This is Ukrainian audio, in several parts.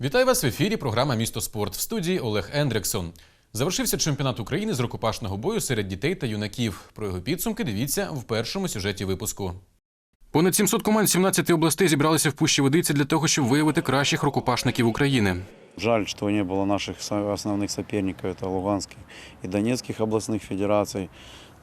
Вітаю вас в ефірі. Програма Місто спорт в студії Олег Ендрексон. Завершився чемпіонат України з рукопашного бою серед дітей та юнаків. Про його підсумки дивіться в першому сюжеті випуску. Понад 700 команд 17 областей зібралися в пущі водиці для того, щоб виявити кращих рукопашників України. Жаль, что не было наших со- основных соперников, это Луганских и Донецких областных федераций.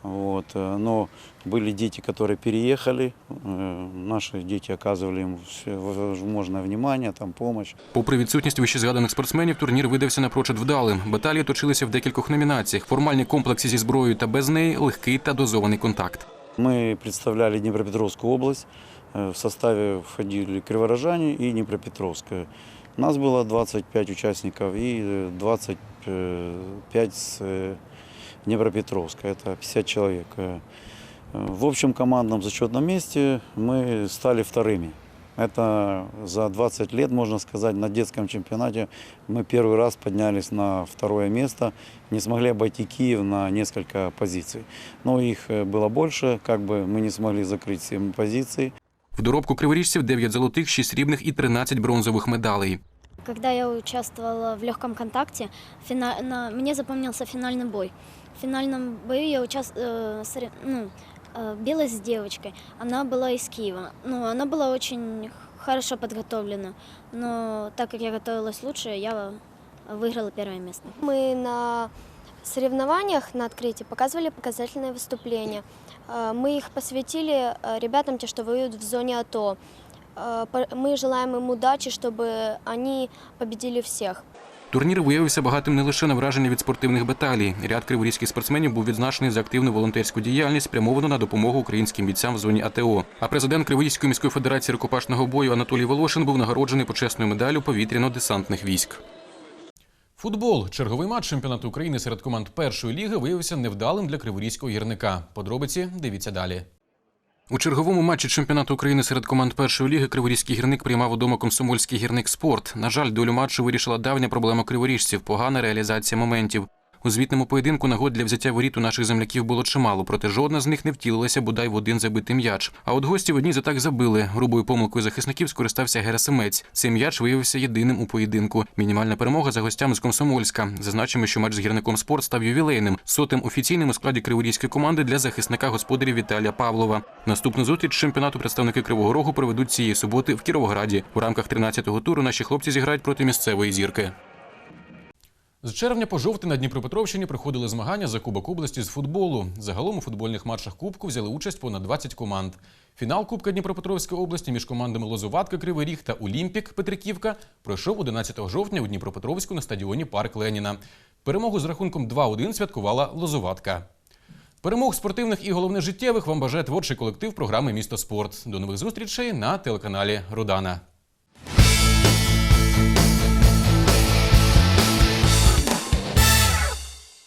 Вот. э, Но были дети, которые переехали, э, наши дети оказывали им все возможное внимание, там, помощь. Попри відсутність вищезгаданих спортсменів, турнір видався напрочуд вдалим. Баталії точилися в декількох номінаціях: формальні комплекси зі зброєю та без неї, легкий та дозований контакт. Мы представляли Днепропетровскую область, э, в составе входили Криворожане и Днепропетровская. Нас было 25 участников и э, 25 с э, Днепропетровска, это 50 человек. Э, В общем командном зачетном месте мы стали вторыми. Это за 20 лет, можно сказать, на детском чемпионате мы первый раз поднялись на второе место, не смогли обойти Киев на несколько позиций. Но их э, было больше, как бы мы не смогли закрыть все позиции. В доробку криворіжців 9 золотих, 6 срібних і 13 бронзових медалей. Когда я участвовала в легком контакте, фина- на- мне запомнился финальный бой. В финальном бою я участ... э, сорев- ну, э, билась с девочкой. Она была из Киева. Ну, она была очень хорошо подготовлена. Но так как я готовилась лучше, я выиграла первое место. Мы на соревнованиях на открытии показывали показательные выступления. Э, Мы их посвятили э, ребятам, те, что воюют в зоне АТО. Э, по- Мы желаем им удачи, чтобы они победили всех. Турнір виявився багатим не лише на враження від спортивних баталій. Ряд криворізьких спортсменів був відзначений за активну волонтерську діяльність, спрямовану на допомогу українським бійцям в зоні АТО. А президент Криворізької міської федерації рукопашного бою Анатолій Волошин був нагороджений почесною медаллю повітряно-десантних військ. Футбол. Черговий матч чемпіонату України серед команд першої ліги виявився невдалим для криворізького гірника. Подробиці дивіться далі. У черговому матчі чемпіонату України серед команд першої ліги Криворізький гірник приймав удома комсомольський гірник спорт. На жаль, долю матчу вирішила давня проблема криворіжців погана реалізація моментів. У звітному поєдинку нагод для взяття воріт у наших земляків було чимало, проте жодна з них не втілилася бодай в один забитий м'яч. А от гості в одній за так забили. Грубою помилкою захисників скористався Герасимець. Цей м'яч виявився єдиним у поєдинку. Мінімальна перемога за гостями з Комсомольська. Зазначимо, що матч з гірником спорт став ювілейним, сотим офіційним у складі криворізької команди для захисника господарів Віталія Павлова. Наступну зустріч чемпіонату представники Кривого Рогу проведуть цієї суботи в Кіровограді. У рамках 13-го туру наші хлопці зіграють проти місцевої зірки. З червня по жовтий на Дніпропетровщині проходили змагання за Кубок області з футболу. Загалом у футбольних матчах Кубку взяли участь понад 20 команд. Фінал Кубка Дніпропетровської області між командами Лозуватка Кривий Ріг та Олімпік Петриківка пройшов 11 жовтня у Дніпропетровську на стадіоні Парк Леніна. Перемогу з рахунком 2-1 святкувала Лозуватка. Перемог спортивних і головне життєвих вам бажає творчий колектив програми Місто спорт. До нових зустрічей на телеканалі Родана.